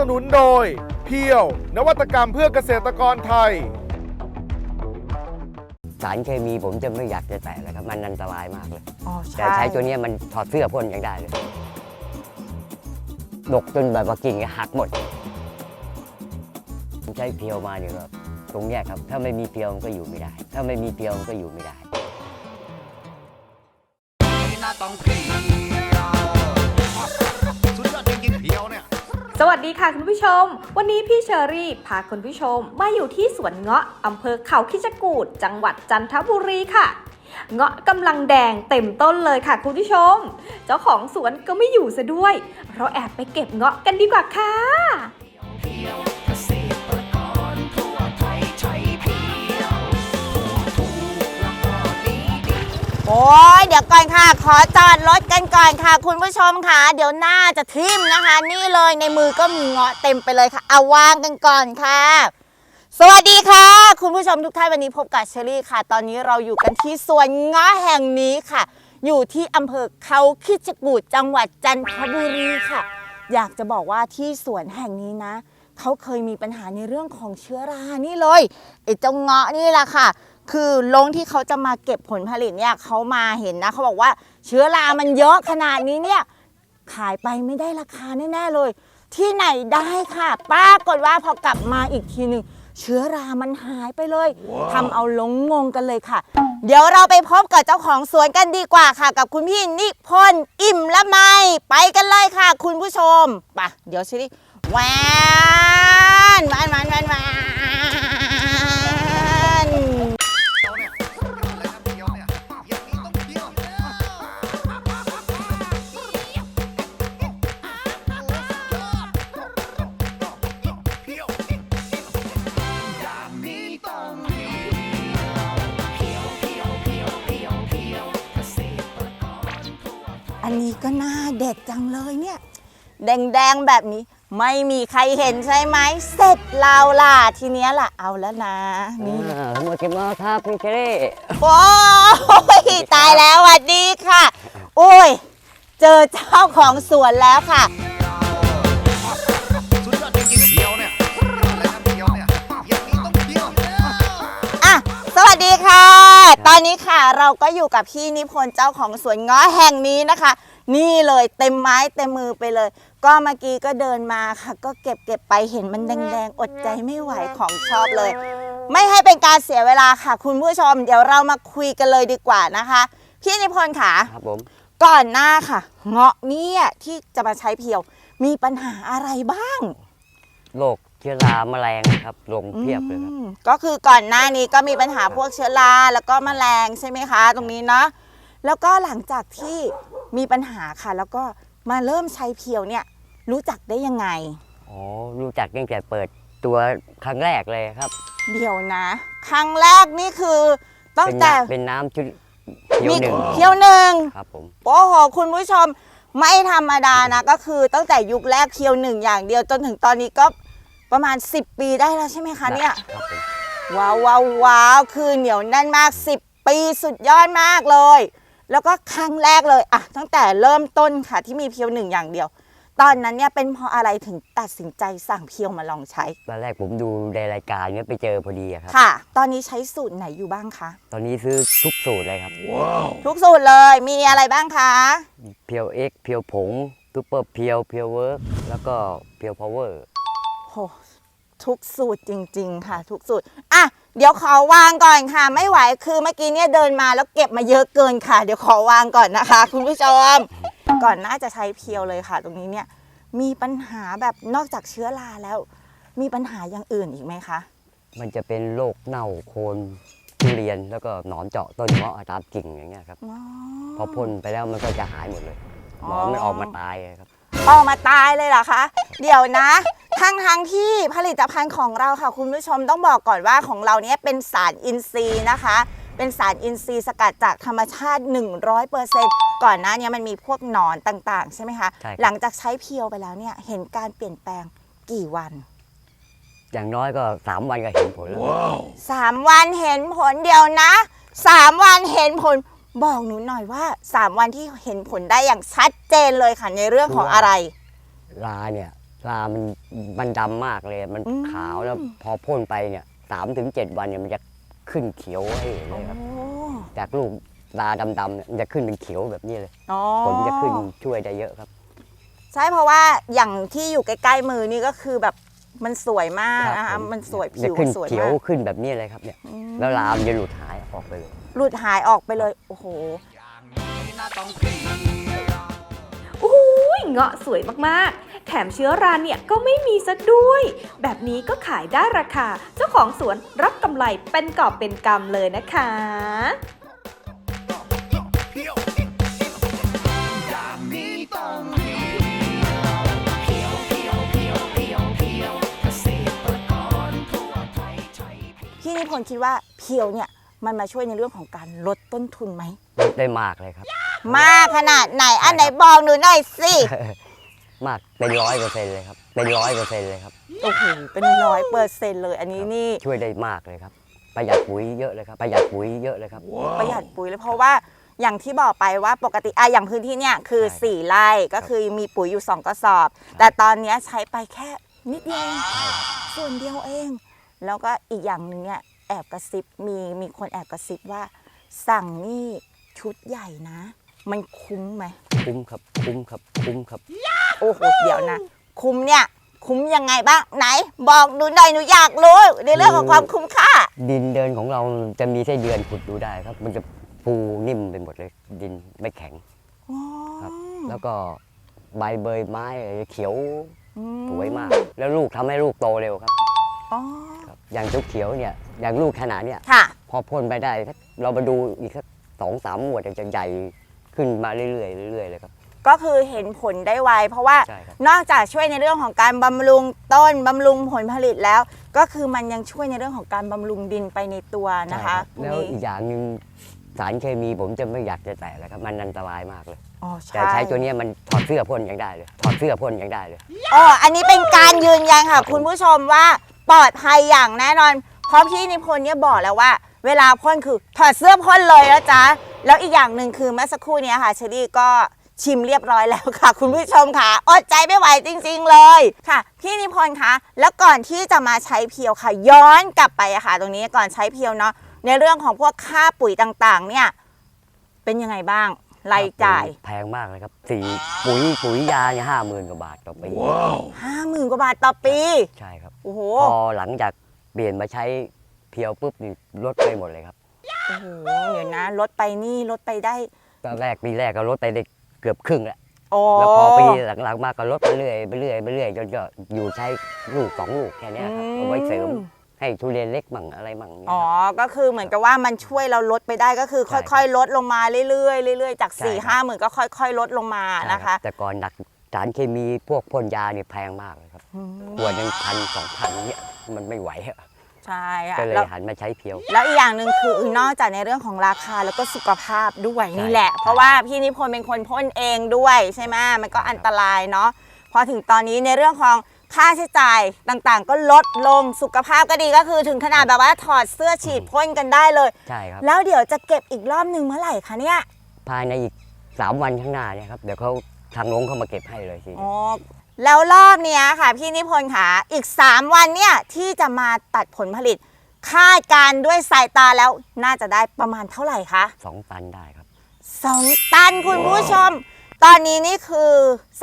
นับสนุนโดย เพียว นวัตกรรมเพื่อเกษตรกรไทย สารเคมีผมจะไม่อยากจะแตะเลยครับ มันอันตรายมากเลย อ๋อแต่ใช้ตัวเนี้ยมันถอดเสื้อพ่นยังได้เลยดกจนแบบว่ากิ่งหักหมด ผมใช้เพียวมาเนี่ยก็ตรงเนี้ยครับ ถ้าไม่มีเพียวมันก็อยู่ไม่ได้ ถ้าไม่มีเพียวมันก็อยู่ไม่ได้หน้าต้องเพี สวัสดีค่ะคุณผู้ชม วันนี้พี่เชอรี่พาคุณผู้ชมมาอยู่ที่สวนเงาะอำเภอเขาคิจกูดจังหวัดจันทบุรีค่ะ เงาะกำลังแดงเต็มต้นเลยค่ะคุณผู้ชม เจ้าของสวนก็ไม่อยู่ซะด้วย เราแอบไปเก็บเงาะกันดีกว่าค่ะ โอ้ยเดี๋ยวก่อนค่ะ ขอจอดรถกันก่อนค่ะ คุณผู้ชมค่ะ เดี๋ยวหน้าจะทิ่มนะคะ นี่เลยในมือก็มีเงาะเต็มไปเลยค่ะ เอาวางกันก่อนค่ะ สวัสดีค่ะ คุณผู้ชมทุกท่านวันนี้พบกับเชอรี่ค่ะ ตอนนี้เราอยู่กันที่สวนเงาะแห่งนี้ค่ะ อยู่ที่อำเภอเขาคิดจกูดจังหวัดจันทบุรีค่ะ อยากจะบอกว่าที่สวนแห่งนี้นะเขาเคยมีปัญหาในเรื่องของเชื้อรานี่เลยไอ้เจ้าเงาะนี่แหละค่ะ คือลงที่เขาจะมาเก็บผลผลิตเนี่ยเขามาเห็นนะเขาบอกว่าเชื้อรามันเยอะขนาดนี้เนี่ยขายไปไม่ได้ราคาแน่ๆเลย ที่ไหนได้ค่ะปรากฏว่าพอกลับมาอีกทีหนึ่งเชื้อรามันหายไปเลยทำเอาหลงงงกันเลยค่ะ เดี๋ยวเราไปพบกับเจ้าของสวนกันดีกว่าค่ะ กับคุณพี่นิพนธ์อิ่มละไมไปกันเลยค่ะ คุณผู้ชมไปะเดี๋ยวชิลิแหวนแหวนแหวนแหวน ด็ดจังเลยเนี่ย แดงๆแบบนี้ ไม่มีใครเห็นใช่ไหม เสร็จเราล่ะ ทีเนี้ยล่ะ เอาแล้วนะนี่ อ่าทั้งหมดเก็บมาครับพี่เชอรี่โอ้ยตายแล้วสวัสดีค่ะ โอ้ย เจอเจ้าของสวนแล้วค่ะ สุดยอดจริงๆเพียวเนี่ยอะไรนะเพียวเนี่ยอย่างนี้ต้องเพียวอะ สวัสดีค่ะ ตอนนี้ค่ะเราก็อยู่กับพี่นิพนธ์เจ้าของสวนง้อแห่งนี้นะคะ นี่เลยเต็มไม้เต็มมือไปเลย ก็เมื่อกี้ก็เดินมาค่ะ ก็เก็บเก็บไปเห็นมันแดงๆอดใจไม่ไหวของชอบเลย ไม่ให้เป็นการเสียเวลาค่ะ คุณผู้ชม เดี๋ยวเรามาคุยกันเลยดีกว่านะคะพี่นิพนธ์ค่ะ ครับผมก่อนหน้าค่ะ เงาะเนี่ยที่จะมาใช้เพียว มีปัญหาอะไรบ้างโรคเชื้อราแมลงครับลงเพียบเลยครับ อืมก็คือก่อนหน้านี้ก็มีปัญหาพวกเชื้อราแล้วก็แมลงใช่ไหมคะ ตรงนี้เนาะแล้วก็หลังจากที่ มีปัญหาค่ะ แล้วก็มาเริ่มใช้เพียวเนี่ยรู้จักได้ยังไง อ๋อรู้จักตั้งแต่เปิดตัวครั้งแรกเลยครับ เดี๋ยวนะ ครั้งแรกนี่คือตั้งเป็นแต่น้ำเป็นน้ำชุดเขียวหนึ่งเพียวหนึ่งครับผม โอ้โหคุณผู้ชมไม่ธรรมดานะก็คือตั้งแต่ยุคแรกเพียวหนึ่งอย่างเดียวจนถึงตอนนี้ก็ประมาณ 10 ปีได้แล้วใช่ไหมคะเนี่ย ครับผมว้าวว้าวว้าวคือเหนียวแน่นมาก 10 ปีสุดยอดมากเลย แล้วก็ครั้งแรกเลยอะตั้งแต่เริ่มต้นค่ะที่มีเพียวหนึ่งอย่างเดียว ตอนนั้นเนี่ยเป็นเพราะอะไรถึงตัดสินใจสั่งเพียวมาลองใช้ ตอนแรกผมดูในรายการเนี้ยไปเจอพอดีอะครับ ค่ะ ตอนนี้ใช้สูตรไหนอยู่บ้างคะ ตอนนี้ซื้อทุกสูตรเลยครับ ทุกสูตรเลยมีอะไรบ้างคะ เพียวเอ็กเพียวผงซูเปอร์เพียวเพียวเวิร์กแล้วก็เพียวพาวเวอร์ โหทุกสูตรจริง ๆ ค่ะ ทุกสูตรอะ เดี๋ยวขอวางก่อนค่ะ ไม่ไหวคือเมื่อกี้เนี่ยเดินมาแล้วเก็บมาเยอะเกินค่ะ เดี๋ยวขอวางก่อนนะคะ คุณผู้ชม ก่อนน่าจะใช้เพียวเลยค่ะ ตรงนี้เนี่ยมีปัญหาแบบนอกจากเชื้อราแล้ว มีปัญหาอย่างอื่นอีกไหมคะ มันจะเป็นโรคเน่าโคนทุเรียนแล้วก็หนอนเจาะต้นเงาะตามกิ่งอย่างเงี้ยครับอ๋อพอพ่นไปแล้วมันก็จะหายหมดเลยหนอนมันออกมาตายเลยครับ ออกมาตายเลยเหรอคะ เดี๋ยวนะทั้งทั้งที่ผลิตภัณฑ์ของเราค่ะ คุณผู้ชมต้องบอกก่อนว่าของเราเนี้ยเป็นสารอินทรีย์นะคะ เป็นสารอินทรีย์สกัดจากธรรมชาติ 100%ก่อนหน้าเนี้มันมีพวกหนอนต่างๆ ใช่ไหมคะ ใช่ครับ หลังจากใช้เพียวไปแล้วเนี่ยเห็นการเปลี่ยนแปลงกี่วัน อย่างน้อยก็สามวันก็เห็นผลแล้ว 3 วันเห็นผลเดียวนะ 3 วันเห็นผล บอกหนูหน่อยว่า 3 วันที่เห็นผลได้อย่างชัดเจนเลยค่ะในเรื่องของอะไร ลาเนี่ยลามันมันดำมากเลย มันอืม ขาวแล้วพอพ่นไปเนี่ยสามถึงเจ็ดวันเนี่ยมันจะขึ้นเขียวให้เห็นเลยครับจากลูกลาดำๆเนี่ยมันจะขึ้นเป็นเขียวแบบนี้เลยอ๋อ ผลจะขึ้นช่วยได้เยอะครับ ใช่เพราะว่าอย่างที่อยู่ใกล้ ๆ มือนี่ก็คือแบบมันสวยมากนะคะรับผมันสวยจะผิวขึ้นสวยเขียวมากขึ้นแบบนี้เลยครับเนี่ย อืมแล้วลามนจะหลุดหายออกไปเลย หลุดหายออกไปเลย โอ้โหอย่างนี้น่าต้องเพียวโอ้ยเงาะสวยมากๆ แถมเชื้อราเนี่ยก็ไม่มีซะด้วย แบบนี้ก็ขายได้ราคา เจ้าของสวนรับกำไรเป็นกอบเป็นกำเลยนะคะเพียวอย่างนี้ต้องเพียวพี่นิพนธ์คิดว่าเพียวเนี่ย มันมาช่วยในเรื่องของการลดต้นทุนไหม ลดได้มากเลยครับ มากขนาดไหน อันไหนบอกหนูหน่อยสิ มากเป็นร้อยเปอร์เซ็นต์เลยครับเป็นร้อยเปอร์เซ็นต์เลยครับ โอ้โห เป็นร้อยเปอร์เซ็นต์เลย อันนี้นี่ช่วยได้มากเลยครับ ประหยัดปุ๋ยเยอะเลยครับ ประหยัดปุ๋ยเยอะเลยครับ ประหยัดปุ๋ยเลยเพราะว่าอย่างที่บอกไปว่าปกติอะอย่างพื้นที่เนี่ยคือใช่4ไร่ก็คือมีปุ๋ยอยู่ 2กระสอบ แต่ตอนเนี้ยใช้ไปแค่นิดเดียวเองส่วนเดียวเอง แล้วก็อีกอย่างหนึ่งเนี่ย แอบกระซิบมีมีคนแอบกระซิบว่า สั่งนี่ชุดใหญ่นะ มันคุ้มไหมคุ้มครับคุ้มครับคุ้มครับโอ้โหเดี๋ยวนะ คุ้มเนี่ยคุ้มยังไงบ้างไหน บอกหนูหน่อยหนูอยากรู้ในเรื่องของความคุ้มค่า ดินเดินของเราจะมีไส้เดือนขุดดูได้ครับ มันจะฟูนิ่มไปหมดเลย ดินไม่แข็งครับ แล้วก็ใบเบยไม้อะไรเขียวสวยมาก แล้วลูกทำให้ลูกโตเร็วครับอ๋อครับอย่างชุกเขียวเนี่ย อย่างลูกขนาดเนี่ยค่ะ พอพ่นไปได้สักเรามาดูอีกสักสองสามหมวดจะใหญ่ขึ้นมาเรื่อยๆเรื่อยๆเลยครับ ก็คือเห็นผลได้ไว เพราะว่าใช่ครับ นอกจากช่วยในเรื่องของการบำรุงต้นบำรุงผลผลิตแล้ว ก็คือมันยังช่วยในเรื่องของการบำรุงดินไปในตัวนะคะใช่รับแล้วนี่อีกอย่างหนึ่งสารเคมีผมจะไม่อยากจะแตะเลยครับมันอันตรายมากเลย อ๋อแต่ใช้ตัวเนี้ยมันถอดเสื้อพ่นยังได้เลยถอดเสื้อพ่นยังได้เลย อ๋ออันนี้เป็นการยืนยันค่ะ คุณผู้ชมว่าปลอดภัยอย่างแน่นอน เพราะพี่นิพนธ์เนี่ยบอกแล้วว่า เวลาพ่นคือถอดเสื้อพ่นเลยนะจ๊ะ แล้วอีกอย่างหนึ่งคือเมื่อสักครู่เนี้ค่ะเชอรี่ก็ชิมเรียบร้อยแล้วค่ะ คุณผู้ชมค่ะ อดใจไม่ไหวจริง ๆ เลยค่ะ พี่นิพนธ์คะแล้วก่อนที่จะมาใช้เพียวค่ะ ย้อนกลับไปอะค่ะ ตรงนี้ก่อนใช้เพียวเนาะในเรื่องของพวกค่าปุ๋ยต่างๆ เนี่ย เป็นยังไงบ้างรายจ่ายแพงมากเลยครับสีปุ๋ยปุ๋ยยาเนี่ยห้าหมื่นกว่าบาทต่อปีห้าหมื่นกว่าบาทต่อปี ใช่ครับโอ้โหพอหลังจาก เปลี่ยนมาใช้เพียวปุ๊บนี่ลดไปหมดเลยครับโอ้โหเดี๋ยวนะลดไปนี่ลดไปได้ตอนแรกปีแรกก็ลดไปได้เกือบครึ่งแล้วโอ้แล้วพอปีหลังๆมาก็ลดไปเรื่อยไปเรื่อยไปเรื่อยจนก็อยู่ใช้ลูกสองลูกแค่เนี้ยครับเอาไว้เสริมให้ทุเรียนเล็กมั่งอะไรมั่งเนี่ยอ๋อ ครับ ก็คือเหมือนกับว่ามันช่วยเราลดไปได้ก็คือใช่ค่อยๆ ลดลงมาเรื่อยๆเรื่อยๆจากใช่4ี่ครับห้าหมื่นก็ค่อย ๆ ลดลงมาใช่นะรัคะ บแต่ก่อนหนัก สารเคมีพวกพ่นยาเนี่ยแพงมากเลยครับอืมขวดหนึ่งพันสองพันเนี่ยมันไม่ไหวอะใช่ค่ะก็เลยแล้วหันมาใช้เพียว แล้วอีกอย่างหนึ่งคือนอกจากในเรื่องของราคาแล้วก็สุขภาพด้วยใช่นี่แหละใช่เพราะว่าพี่นิพนธ์เป็นคนพ่นเองด้วยใช่ไหมมันก็ใช่ครับอันตรายเนาะพอถึงตอนนี้ในเรื่องของค่าใช้จ่ายต่างๆ ก็ลดลงสุขภาพก็ดีก็คือถึงขนาดแบบว่าถอดเสื้อฉีดพ่นกันได้เลย ใช่ครับแล้วเดี๋ยวจะเก็บอีกรอบหนึ่งเมื่อไหร่คะเนี่ยภายในอีกสามวันข้างหน้าเนี่ยครับเดี๋ยวเขา ทางโน้งเขามาเก็บให้เลยทีอ๋อแล้วรอบเนี้ยค่ะ พี่นิพนธ์ค่ะ อีก 3 วันเนี่ยที่จะมาตัดผลผลิต คาดการณ์ด้วยสายตาแล้วน่าจะได้ประมาณเท่าไหร่คะ สองตันได้ครับ2ตันคุณผู้ชม ตอนนี้นี่คือ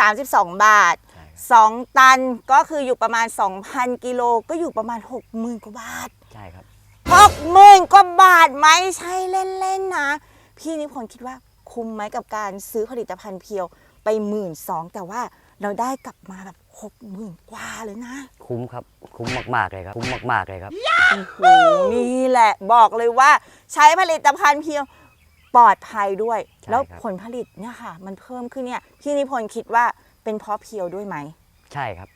32 บาท ใช่ครับ2 ตันก็คืออยู่ประมาณ 2,000 กิโลก็อยู่ประมาณ 60,000 กว่าบาท ใช่ครับ 60,000 กว่าบาทไม่ใช่เล่นๆนะ พี่นิพนธ์คิดว่าคุ้มไหมกับการซื้อผลิตภัณฑ์เพียว ไปหมื่นสองแต่ว่าเราได้กลับมาแบบหกหมื่นกว่าเลยนะ คุ้มครับ คุ้มมากๆเลยครับ คุ้มมากๆเลยครับ โอ้โหนี่แหละบอกเลยว่าใช้ผลิตภัณฑ์เพียวปลอดภัยด้วย ใช่แล้วครับผลผลิตเนี่ยค่ะ มันเพิ่มขึ้นเนี่ยพี่นิพนธ์คิดว่าเป็นเพราะเพียวด้วยไหม ใช่ครับ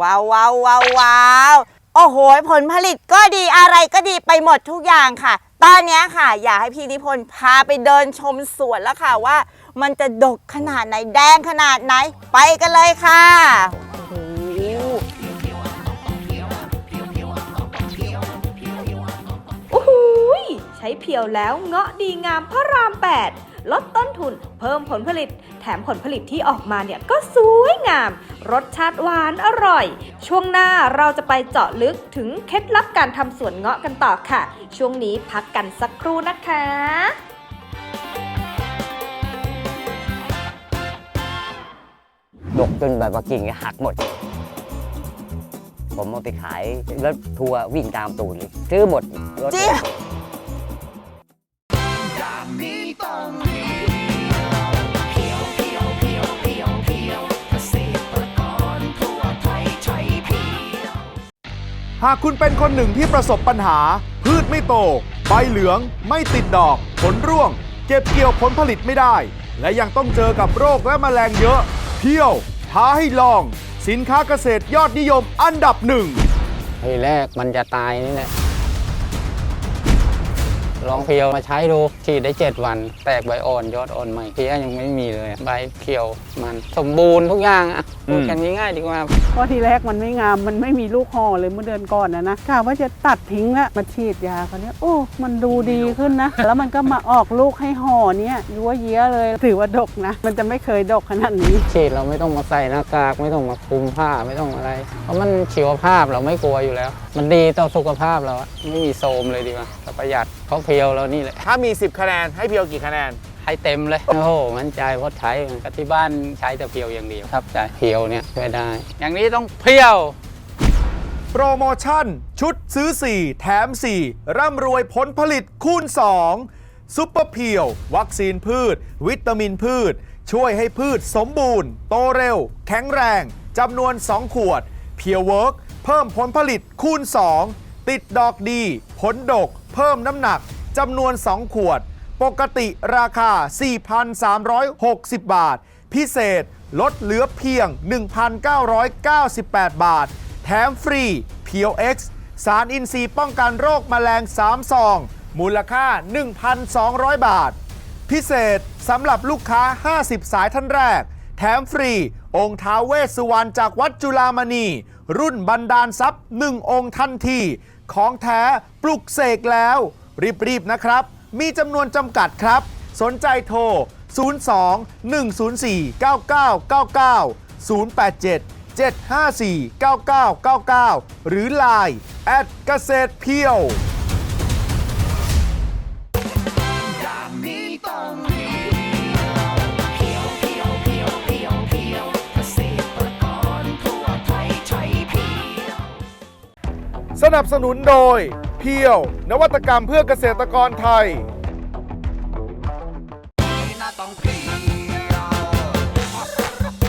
ว้าวว้าวว้าวว้าวโอ้โห ผลผลิตก็ดีอะไรก็ดีไปหมดทุกอย่างค่ะ ตอนเนี้ยค่ะ อยากให้พี่นิพนธ์พาไปเดินชมสวนแล้วค่ะว่า มันจะดกขนาดไหนแดงขนาดไหน ไปกันเลยค่ะโอ้โหใช้ช้เพียวแล้วเงาะดีงามพระราม 8 ลดต้นทุน เพิ่มผลผลิต แถมผลผลิตที่ออกมาเนี่ยก็สวยงาม รสชาติหวานอร่อย ช่วงหน้าเราจะไปเจาะลึกถึงเคล็ดลับการทำสวนเงาะกันต่อค่ะ ช่วงนี้พักกันสักครู่นะคะ ดกจนแบบว่ากิ่งหักหมด ผมเอาไปขายแล้วทัวร์วิ่งตามตูดเลยซื้อหมดรถจริงอย่างนี้ต้องเพียวเพียวเพียวเพียวเพียวเกษตรกรทั่วไทยใช้เพียวหากคุณเป็นคนหนึ่งที่ประสบปัญหา พืชไม่โต ใบเหลือง ไม่ติดดอก ผลร่วง เก็บเกี่ยวผลผลิตไม่ได้ และยังต้องเจอกับโรคและแมลงเยอะ เพี้ยวท้าให้ลอง สินค้าเกษตรยอดนิยมอันดับหนึ่งทีแรกมันจะตายนี่แหละลองเพียวมาใช้ดูฉีดได้ 7 วัน แตกใบอ่อนยอดอ่อนใหม่เพียยังไม่มีเลย ใบเขียวมันสมบูรณ์ทุกอย่างอะ พูดกันง่ายๆดีกว่าเพราะทีแรกมันไม่งามมันไม่มีลูกห่อเลยเมื่อเดือนก่อนนะนะกะว่าจะตัดทิ้งละมาฉีดยาเขาวเนี้ยโอ้มันดูดีขึ้นนะ แล้วมันก็มาออกลูกให้ห่อเนี้ยยัวเยี้ยเลยถือว่าดกนะ มันจะไม่เคยดกขนาดนี้ฉีดเราไม่ต้องมาใส่หน้ากากไม่ต้องมาคลุมผ้าไม่ต้องอะไร เพราะมันชีวภาพเราไม่กลัวอยู่แล้ว มันดีต่อสุขภาพเราอะไม่มีโทรมเลยดีกว่าแต่ประหยัดเพราะเพียวเรานี่แหละถ้ามี 10 คะแนนให้เพียวกี่คะแนน ให้เต็มเลย โอ้โหมั่นใจเพราะใช้มันก็ที่บ้านใช้แต่เพียวอย่างเดียวครับใจเพียวเนี่ยช่วยได้ อย่างนี้ต้องเพียว โปรโมชั่น ชุดซื้อ 4 แถม 4 ร่ำรวยผลผลิตคูณ 2 ซุปเปอร์เพียว วัคซีนพืช วิตามินพืช ช่วยให้พืชสมบูรณ์ โตเร็ว แข็งแรงจำนวน 2 ขวด เพียวเวิร์กเพิ่มผลผลิตคูณ 2 ติดดอกดี ผลดก เพิ่มน้ำหนักจำนวน 2 ขวด ปกติราคา 4,360 บาท พิเศษลดเหลือเพียง 1,998 บาท แถมฟรีเพียว X สารอินทรีย์ป้องกันโรคแมลง 3 ซอง มูลค่า 1,200 บาท พิเศษสำหรับลูกค้า 50 สายท่านแรก แถมฟรี องค์ท้าเวสสุวรรณจากวัดจุฬามณี รุ่นบันดาลทรัพย์ 1 องค์ทันที ของแท้ปลุกเสกแล้ว รีบๆนะครับ มีจำนวนจำกัดครับ สนใจโทร 02 104 9999 087 754 9999 หรือ Line แอดเกษตรเพียวอย่างนี้ต้องเกษตรเพียวสนับสนุนโดย พียว นวัตกรรมเพื่อเกษตรกรไทยเพียว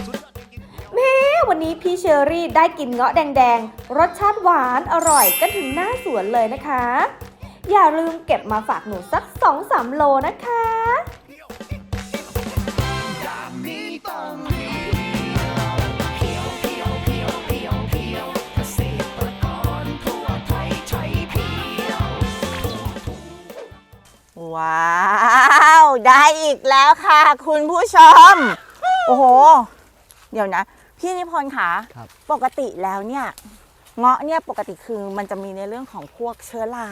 สุดยอดจริงๆแม่วันนี้พี่เชอรี่ได้กินเงาะแดงๆ รสชาติหวานอร่อยกันถึงหน้าสวนเลยนะคะ อย่าลืมเก็บมาฝากหนูสักสองสามโลนะคะ ว้าว ได้อีกแล้วค่ะ คุณผู้ชม โอ้โห เดี๋ยวนะ พี่นิพนธ์คะครับ ปกติแล้วเนี่ย เงาะเนี่ยปกติคือมันจะมีในเรื่องของพวกเชื้อรา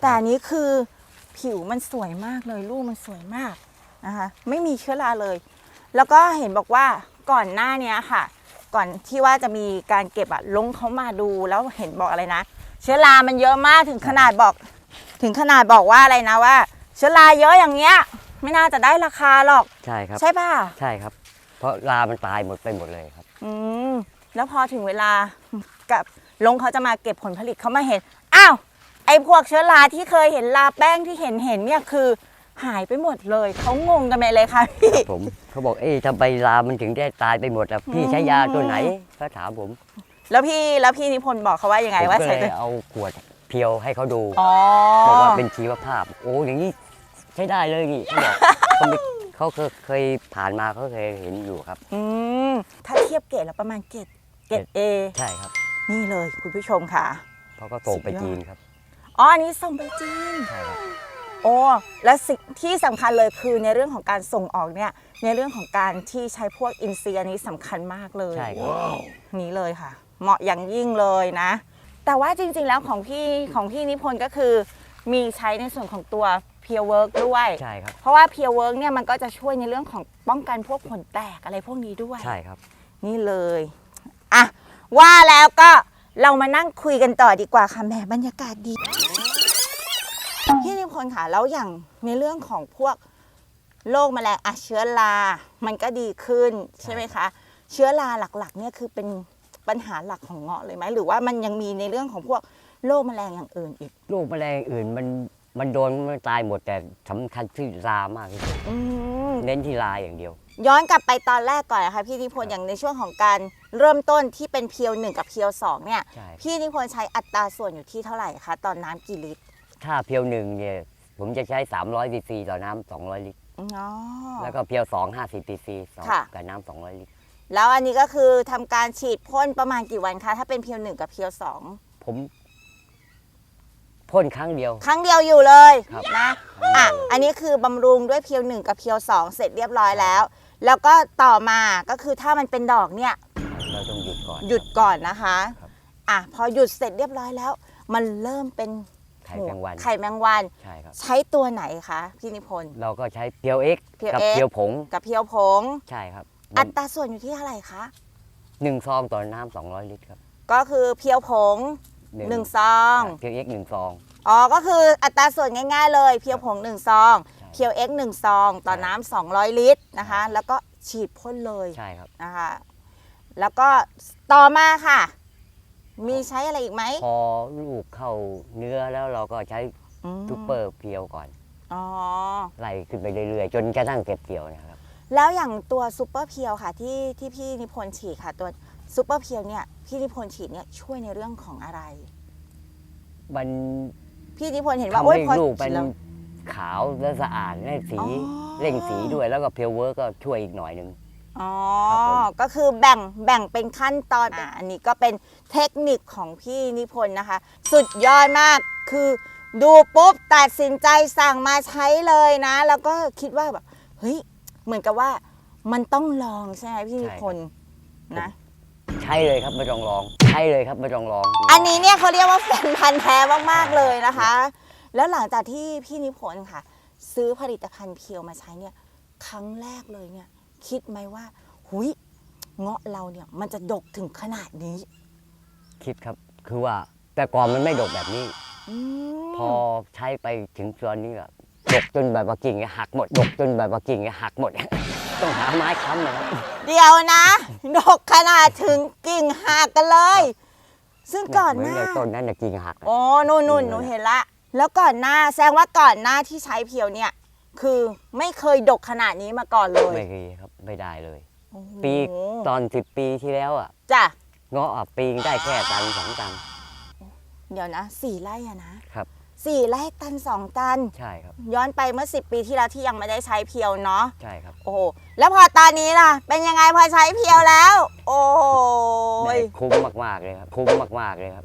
แต่อันนี้คือผิวมันสวยมากเลยลูกมันสวยมากนะคะไม่มีเชื้อราเลย แล้วก็เห็นบอกว่าก่อนหน้าเนี้ยค่ะ ก่อนที่ว่าจะมีการเก็บอะลงเขามาดูแล้วเห็นบอกอะไรนะ เชื้อรามันเยอะมากถึงขนาดบอก ถึงขนาดบอกว่าอะไรนะว่า เชื้อราเยอะอย่างเงี้ย ไม่น่าจะได้ราคาหรอก ใช่ครับ ใช่ป่ะใช่ครับ เพราะลามันตายหมดไปหมดเลยครับ อืมแล้วพอถึงเวลากับลงเขาจะมาเก็บผลผลิตเขามาเห็นอ้าวไอ้พวกเชื้อราที่เคยเห็นลาแป้งที่เห็นเห็นเนี่ยคือหายไปหมดเลยเขางงกันไปเลยค่ะพี่ ผมเขาบอกเอ๊ะทำไมลามันถึงได้ตายไปหมดอะพี่ใช้ยาตัวไหนเขาถามผมแล้วพี่แล้วพี่นิพนธ์บอกเขาว่ายังไงผมว่าก็ใช้เลตัวยเอาขวดเพียวให้เขาดูอ๋อ บอกว่าเป็นชีวภาพ โอ้อย่างนี้ใช้ได้เลยนี่เขาบอกเขาไม่เขาเคยเคยผ่านมาเขาเคยเห็นอยู่ครับ อืมถ้าเทียบเกรดแล้วประมาณเกรดเกรดเอใช่ครับนี่เลยคุณผู้ชมค่ะ เขาก็ส่งไปสุดยอด จีนครับอ๋ออันนี้ส่งไปจีน ใช่ครับ โอ้และสิ่งที่สำคัญเลยคือในเรื่องของการส่งออกเนี่ยในเรื่องของการที่ใช้พวกอินซีย์อันนี้สำคัญมากเลยใช่ครับ นี้เลยค่ะ เหมาะอย่างยิ่งเลยนะ แต่ว่าจริงๆแล้วของพี่ของพี่นิพนธ์ก็คือ มีใช้ในส่วนของตัวเพียวเวิร์กด้วย ใช่ครับ เพราะว่าเพียวเวิร์กเนี่ยมันก็จะช่วยในเรื่องของป้องกันพวกผลแตกอะไรพวกนี้ด้วย ใช่ครับ นี่เลยอะว่าแล้วก็เรามานั่งคุยกันต่อดีกว่าค่ะแหมบรรยากาศดีพี่นิพนธ์ค่ะแล้วอย่างในเรื่องของพวกโรคแมลงอะเชื้อรา มันก็ดีขึ้นใช่ไหมคะ เชื้อราหลักๆ เนี่ยคือเป็นปัญหาหลักของเงาะเลยไหมหรือว่ามันยังมีในเรื่องของพวกโรคแมลงอย่างอื่นอีกลูกแมลงอื่นมัน มันโดนมันตายหมดแต่สำคัญที่รามากที่สุดอืมเน้นที่ราอย่างเดียว ย้อนกลับไปตอนแรกก่อนนะคะพี่นิพนธ์อย่างในช่วงของการเริ่มต้นที่เป็นเพียวหนึ่งกับเพียวสองเนี่ย ใช่ พี่นิพนธ์ใช้อัตราส่วนอยู่ที่เท่าไหร่คะตอนน้ำกี่ลิตรถ้าเพียวหนึ่งเนี่ยผมจะใช้ 300ซีซีต่อน้ำ200 ลิตร อ๋อ แล้วก็เพียวสอง50ซีซีสองค่ะ กับน้ำ200 ลิตร แล้วอันนี้ก็คือทำการฉีดพ่นประมาณกี่วันคะถ้าเป็นเพียวหนึ่งกับเพียวสองผม พ่นครั้งเดียว ครั้งเดียวอยู่เลยครับ นะครั้งเดียวอะอันนี้คือบำรุงด้วยเพียวหนึ่งกับเพียวสองเสร็จเรียบร้อยแล้ว แล้วก็ต่อมาก็คือถ้ามันเป็นดอกเนี่ย เราต้องหยุดก่อน หยุดก่อนนะคะครับ อะพอหยุดเสร็จเรียบร้อยแล้ว มันเริ่มเป็นไข่แมงวัน ไข่แมงวัน ใช่ครับ ใช้ตัวไหนคะพี่นิพนธ์ เราก็ใช้เพียวเอ็ก Pure กับ X เพียวผง กับเพียวผง ใช่ครับอัตราส่วนอยู่ที่เท่าไหร่คะ หนึ่งซองต่อน้ำ200ลิตรครับ ก็คือเพียวผง หนึ่งซอง เพียวเอ็กหนึ่งซอง อ๋อ ก็คืออัตราส่วนง่ายๆเลย เพียวผง1ซองใช่เพียวเอ็กหนึ่งซอง ต่อใช่น้ำ200 ลิตรนะคะ แล้วก็ฉีดพ่นเลยใช่ครับ นะคะ แล้วก็ต่อมาค่ะ มีใช้อะไรอีกไหมพอลูกเข้าเนื้อแล้วเราก็ใช้มซูเปอร์เพียวก่อน อ๋อ ไล่ขึ้นไปเรื่อยๆ จนกระทั่งเก็บเกี่ยวนะครับ แล้วอย่างตัวซูเปอร์เพียวค่ะที่ที่พี่นิพนธ์ฉีดค่ะตัว ซูเปอร์เพียวเนี่ยพี่นิพนธ์ฉีดเนี่ยช่วยในเรื่องของอะไร มันพี่นิพนธ์เห็นว่าทำโอ๊ยให้พอลูกฉีมัดนแล้ว ขาวและสะอาดและสีอ๋อ เร่งสีด้วยแล้วก็เพียวเวิร์กก็ช่วยอีกหน่อยหนึ่ง อ๋อ ครับผม ก็คือแบ่งแบ่งเป็นขั้นตอนอะอันนี้ก็เป็นเทคนิคของพี่นิพนธ์นะคะ สุดยอดมากคือดูปุ๊บตัดสินใจสั่งมาใช้เลยนะ แล้วก็คิดว่าแบบเฮ้ยเหมือนกับว่ามันต้องลองใช่ไหมพี่นิพนธ์นะ ใช่เลยครับไม่ต้องลอง ใช่เลยครับไม่ต้องลอง อันนี้เนี่ยเขาเรียกว่าแฟนพันธ์แท้มากๆเลยนะคะ แล้วหลังจากที่พี่นิพนธ์ค่ะ ซื้อผลิตภัณฑ์เพียวมาใช้เนี่ยครั้งแรกเลยเนี่ย คิดไหมว่า หุยเงาะเราเนี่ยมันจะดกถึงขนาดนี้ คิดครับ คือว่าแต่ก่อนมันไม่ดกแบบนี้ อืมพอใช้ไปถึงตอนนี้อะดกจนแบบว่ากิ่งหักหมด ดกจนแบบว่ากิ่งหักหมด ต้องหาไม้ค้ำนะครับเดี๋ยวนะดกขนาดถึงกิ่งหักกันเลย ซึ่งก่อนเหหมือนน้ากับต้นนั้นนะกิ่งหักอะโอ้นู่นนู่นหนูเห็นละ แล้วก่อนหน้าแสดงว่าก่อนหน้าที่ใช้เพียวเนี่ย คือไม่เคยดกขนาดนี้มาก่อนเลยไม่เคยครับไม่ได้เลย โอ้โหปีตอนสิบปีที่แล้วอะจ้ะ เงาะอะปีได้แค่ตันสองตัน เดี๋ยวนะสี่ไร่อะนะครับ สี่ไร่ตันสองตัน ใช่ครับ ย้อนไปเมื่อ 10 ปีที่แล้วที่ยังไม่ได้ใช้เพียวเนาะใช่ครับโอ้โหแล้วพอตอนนี้ล่ะ เป็นยังไงพอใช้เพียวแล้ว โอ้โหได้คุ้มมากๆเลยครับคุ้มมากๆเลยครับ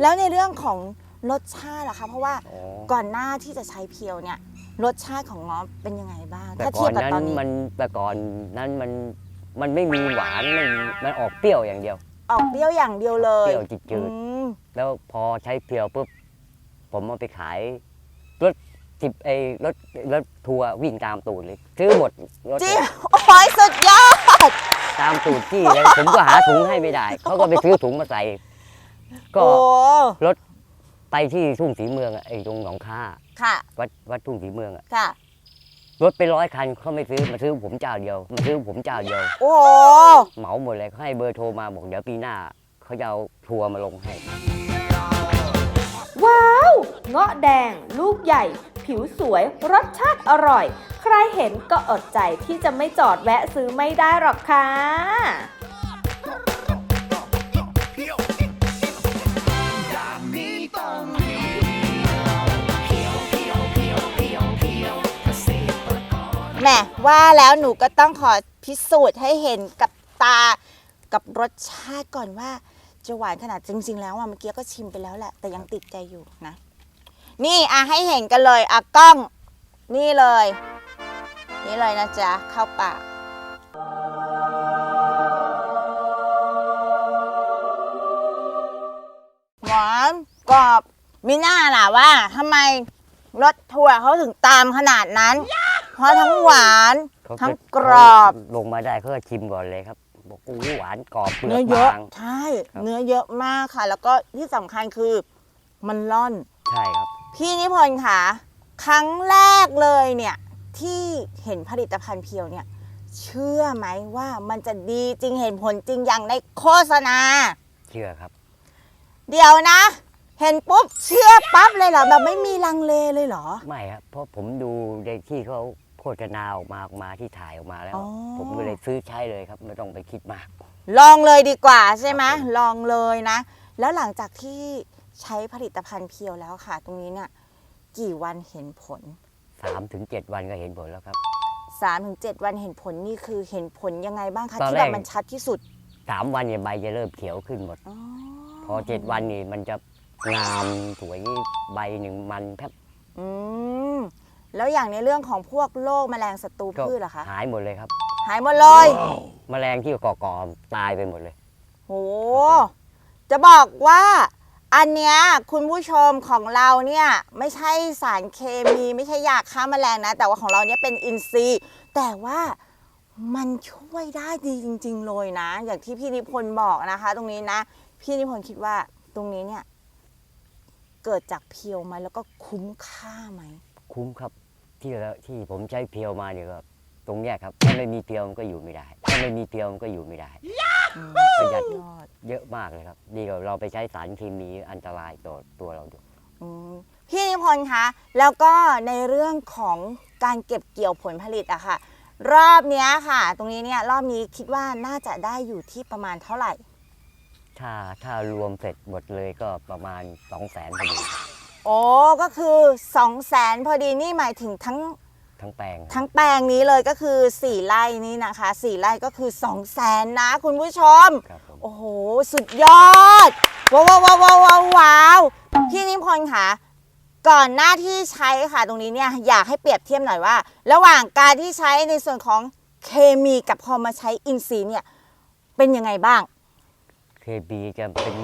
แล้วในเรื่องของรสชาติล่ะคะ เพราะว่าอ๋อก่อนหน้าที่จะใช้เพียวเนี่ย รสชาติของง้อเป็นยังไงบ้าง แต่ถ้าก่เทีอยบนกับนั้นตอนนี้มันแต่ก่อนนั้นมันมันไม่มีหวานไม่มีมันออกเปรี้ยวอย่างเดียว ออกเปรี้ยวอย่างเดียวเลยเปรี้ยวจืดอืมๆแล้วพอใช้เพียวปุ๊บ ผมเอาไปขายรถจิบไอ้รถรถทัวร์วิ่งตามตูดเลยซื้อหมดรถจริงโอ้ยสุดยอด ตามตูดจี้เลยผมก็หาถุงให้ไม่ได้ เขาก็ไปซื้อถุงมาใส่ก็ โอ้รถไปที่ทุ่งสีเมืองอะไอ้ตรงหนองค่าค่ะ วัดวัดทุ่งสีเมืองอะค่ะ รถไปร้อยคันเขาไม่ซื้อมาซื้อผมเจ้าเดียวมาซื้อผมเจ้าเดียวโอ้โห เหมาหมดเลยเขาให้เบอร์โทรมาบอกเดี๋ยวปีหน้าเขาจะเอาทัวร์มาลงให้ ว้าว เงาะแดง ลูกใหญ่ ผิวสวย รสชาติอร่อย ใครเห็นก็อดใจที่จะไม่จอดแวะซื้อไม่ได้หรอกค่ะอย่างนี้ต้องมีเพียวเพียวเพียวเพียวเพียวเกษตรกรแหมว่าแล้วหนูก็ต้องขอพิสูจน์ให้เห็นกับตากับรสชาติก่อนว่า จะหวานขนาดจริง ๆ แล้วอะเมื่อกี้ก็ชิมไปแล้วแหละ แต่ยังติดใจอยู่นะ นี่อะให้เห็นกันเลยอะกล้อง นี่เลย นี่เลยนะจ๊ะเข้าปากหวานกรอบมีหน้าล่ะว่าทำไมรถทัวร์เขาถึงตามขนาดนั้น เพราะทั้งหวาน เขาทั้งก็กรอบ ลงมาได้เขาก็ชิมก่อนเลยครับ บอกอู้หวานกรอบเปลือเนื้อกเยอะบาง ใช่ ครับ เนื้อเยอะมากค่ะ แล้วก็ที่สำคัญคือมันล่อน ใช่ครับ พี่นิพนธ์ค่ะ ครั้งแรกเลยเนี่ย ที่เห็นผลิตภัณฑ์เพียวเนี่ย เชื่อไหมว่ามันจะดีจริงเห็นผลจริงอย่างในโฆษณา เชื่อครับ เดี๋ยวนะ เห็นปุ๊บเชื่อปั๊บเลยเหรอแบบไม่มีลังเลเลยเหรอ ไม่ครับเพราะผมดูในที่เขาโฆ ษณาออกมาออกมาที่ถ่ายออกมาแล้ว อ๋อ ผมก็เลยซื้อใช้เลยครับ ไม่ต้องไปคิดมาก ลองเลยดีกว่าใช่ไหมครับผม ลองเลยนะ แล้วหลังจากที่ใช้ผลิตภัณฑ์เพียวแล้วค่ะ ตรงนี้เนี่ยกี่วันเห็นผลสามถึงเจ็ดวันก็เห็นผลแล้วครับ 3-7 วันเห็นผลนี่คือเห็นผลยังไงบ้างคะตอนที่แรแบก บมันชัดที่สุดสามวันเนี่ยใบจะเริ่มเขียวขึ้นหมดอ๋อพอเจ็ดวันนี่มันจะงามสวยใบหนึ่งมันแทบ อืม แล้วอย่างในเรื่องของพวกโรคแมลงศัตรูก็พืชเหรอคะ หายหมดเลยครับ หายหมดเลย แมลงที่ก่อๆตายไปหมดเลย โห จะบอกว่าอันเนี้ยคุณผู้ชมของเราเนี่ยไม่ใช่สารเคมีไม่ใช่ยาฆ่าแมลงนะ แต่ว่าของเราเนี่ยเป็นอินทรีย์ แต่ว่ามันช่วยได้ดีจริง ๆ เลยนะ อย่างที่พี่นิพนธ์บอกนะคะ ตรงนี้นะ พี่นิพนธ์คิดว่าตรงนี้เนี่ยเกิดจากเพียวไหมแล้วก็คุ้มค่าไหม คุ้มครับ ที่เราที่ผมใช้เพียวมาเนี่ยก็ตรงเนี้ยครับถ้าไม่มีเพียวมันก็อยู่ไม่ได้ถ้าไม่มีเพียวมันก็อยู่ไม่ได้อืมประหยัด ยอดเยอะมากเลยครับดีกว่าเราไปใช้สารเคมีอันตรายต่อตัวเราด้วย อืมพี่นิพนธ์คะแล้วก็ในเรื่องของการเก็บเกี่ยวผลผลิตอะค่ะ รอบเนี้ยค่ะ ตรงนี้เนี่ยรอบนี้คิดว่าน่าจะได้อยู่ที่ประมาณเท่าไหร่ ถ้าถ้ารวมเสร็จหมดเลยก็ประมาณ2องแสนพอดี โอ้ก็คือ2 0 0แสนพอดีนี่หมายถึงทั้งทั้งแปลงทั้งแปลงนี้เลยก็คือ4ไร่นี้นะคะ4ไร่ก็คือ2 0 0แสนนะคุณผู้ชม ครับผม โอ้โห สุดยอดว้าวว้าวว้าวว้าวว้าวพี่นิพนธ์ค่ะก่อนหน้าที่ใช้ค่ะตรงนี้เนี่ยอยากให้เปรียบเทียบหน่อยว่า ระหว่างการที่ใช้ในส่วนของเคมีกับพอมาใช้อินทรีย์เนี่ยเป็นยังไงบ้าง เคบีจะเป็น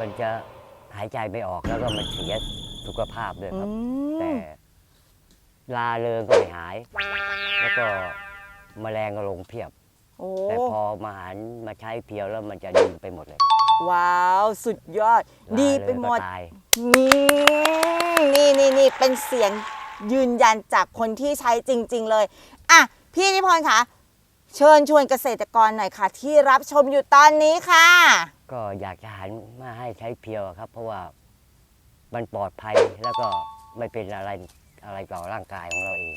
มันจะหายใจไม่ออกแล้วก็มันเสีย สุขภาพด้วยอืครับมแต่ลาเริงก็ไม่หาย แล้วก็แมลงก็ลงเพียบโอ้แต่พอมาหันมาใช้เพียวแล้วมันจะดีไปหมดเลย ว้าว สุดยอดลาดีเริงไปหมดก็ตายนี่นี่นี่นี่เป็นเสียงยืนยันจากคนที่ใช้จริง ๆ เลย อะ พี่นิพนธ์คะเชิญชวนเกษตรกรหน่อยค่ะ ที่รับชมอยู่ตอนนี้ค่ะ ก็อยากจะหันมาให้ใช้เพียวครับ เพราะว่า มันปลอดภัยแล้วก็ไม่เป็นอะไรอะไรต่อร่างกายของเราเอง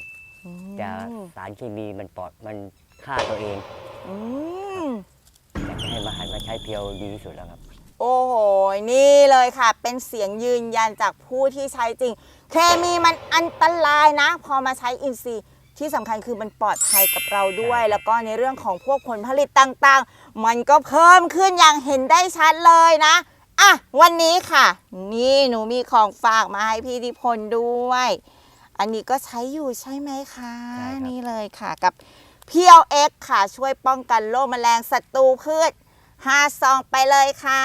จะสารเคมีมันปลอดมันฆ่าตัวเองอืม อยากจะให้มาหันมาใช้เพียวดีที่สุดแล้วครับ โอ้โห นี่เลยค่ะ เป็นเสียงยืนยันจากผู้ที่ใช้จริง เคมีมันอันตรายนะ พอมาใช้อินทรีย์ ที่สำคัญคือมันปลอดภัยกับเราด้วย ใช่ครับแล้วก็ในเรื่องของพวกผลผลิตต่างๆ มันก็เพิ่มขึ้นอย่างเห็นได้ชัดเลยนะ อะวันนี้ค่ะ นี่หนูมีของฝากมาให้พี่ทิพลด้วย อันนี้ก็ใช้อยู่ใช่ไหมคะ ใช่ครับ นี่เลยค่ะกับเพียวเอ็กค่ะช่วยป้องกันโรคแมลงศัตรูพืชห้าซองไปเลยค่ะ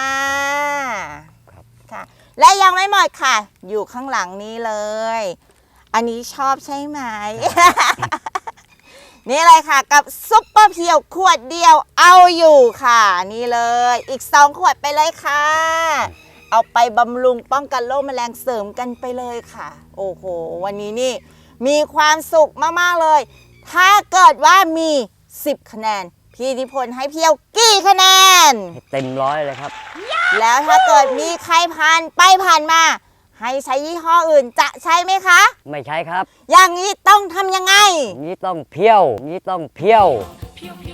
ครับค่ะ และยังไม่หมดค่ะ อยู่ข้างหลังนี้เลย อันนี้ชอบใช่ไหม นี่เลยค่ะกับซุปเปอร์เพียวขวดเดียวเอาอยู่ค่ะ นี่เลย อีก 2 ขวดไปเลยค่ะ เอาไปบำรุงป้องกันโรคแมลงเสริมกันไปเลยค่ะ โอ้โห วันนี้นี่ มีความสุขมาก ๆ เลย ถ้าเกิดว่ามี 10 คะแนน พี่นิพนธ์ให้เพียวกี่คะแนนให้เต็มร้อยเลยครับ แล้วถ้าเกิดมีใครผ่านไปผ่านมา ให้ใช้ยี่ห้ออื่นจะใช่ไหมคะ ไม่ใช้ครับ อย่างนี้ต้องทำยังไง นี่ต้องเพียว นี่ต้องเพียวอ